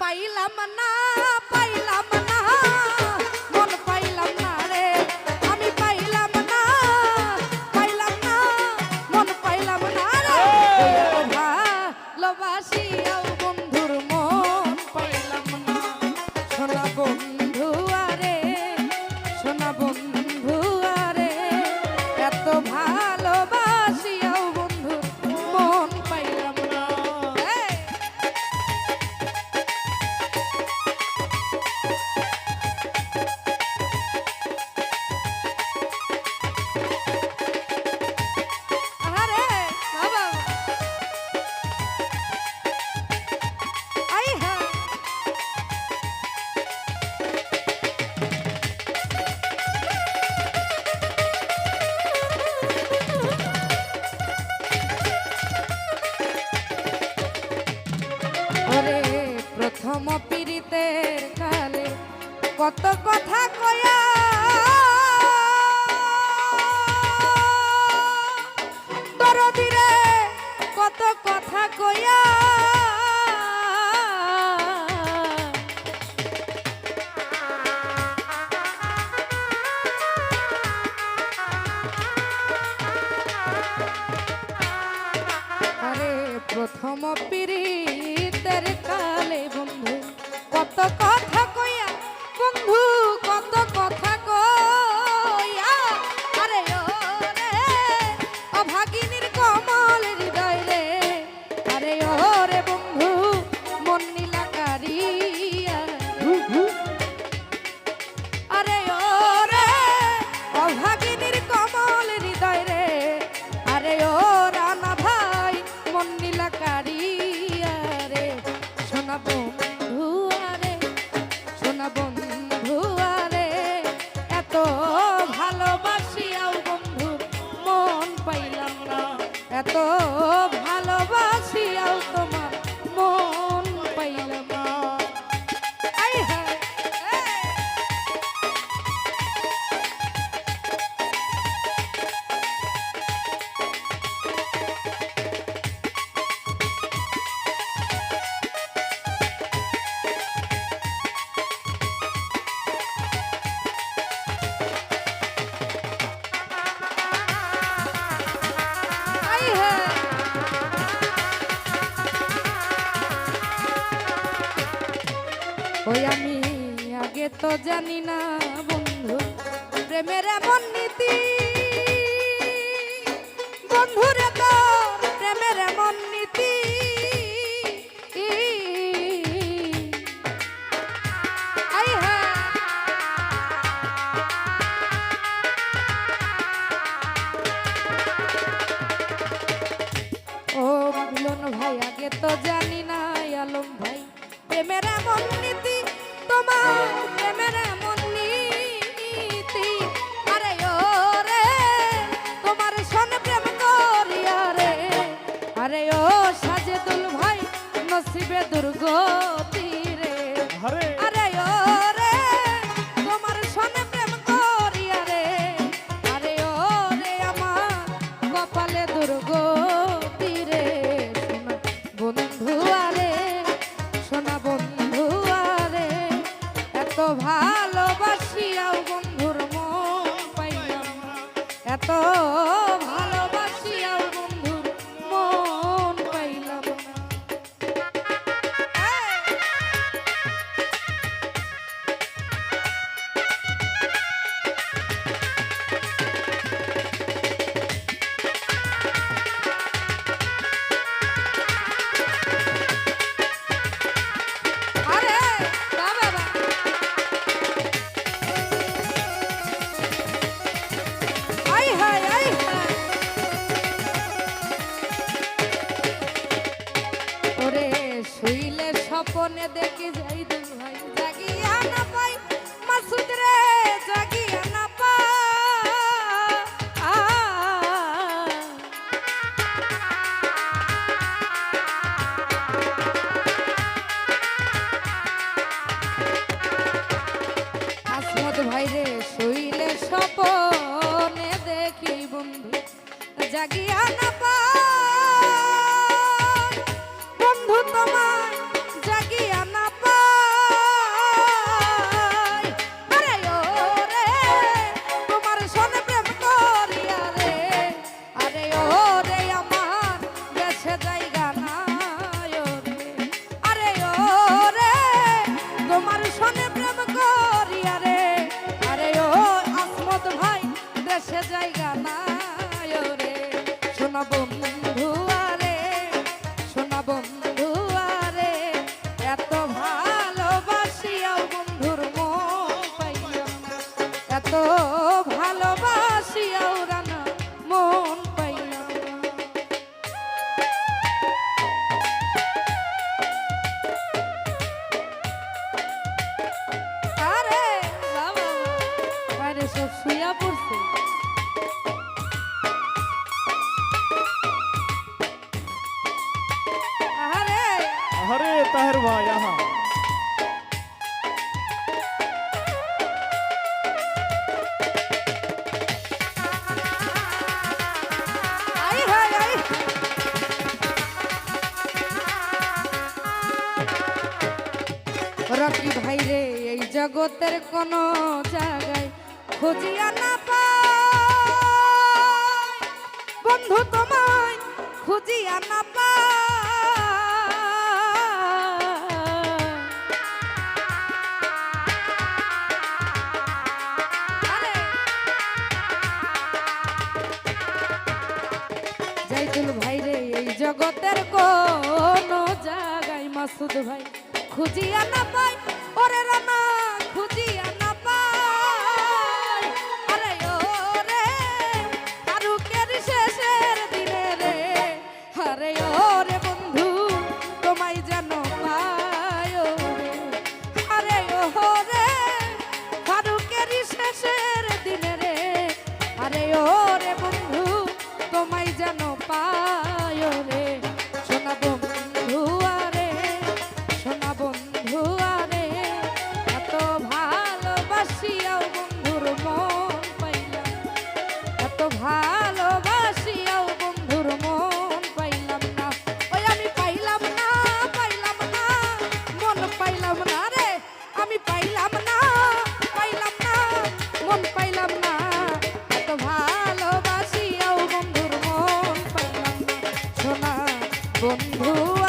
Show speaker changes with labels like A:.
A: পাইলাম না পাইলাম প্রেম পীড়িতের কালে কত কথা কয়া। দরদিরে কত কথা কয়া। প্রথম পিড়িতের কা ওই আমি আগে তো জানি না বন্ধু প্রেমের এমন নীতি। বন্ধুরে তো প্রেমের এমন জানায় রে। শোনা বন্ধু আরে শোনা বন্ধু पहरवा রকি ভাই রে এই জগতের কোন জায়গায় খুঁজিয়া না বন্ধু তোমায় খুঁজিয়া না জাইতুল ভাই রে এই জগতের কোন জায়গায় মাসুদ ভাই খুঁজিয়া না পাই ওরে রানা বন্ধু।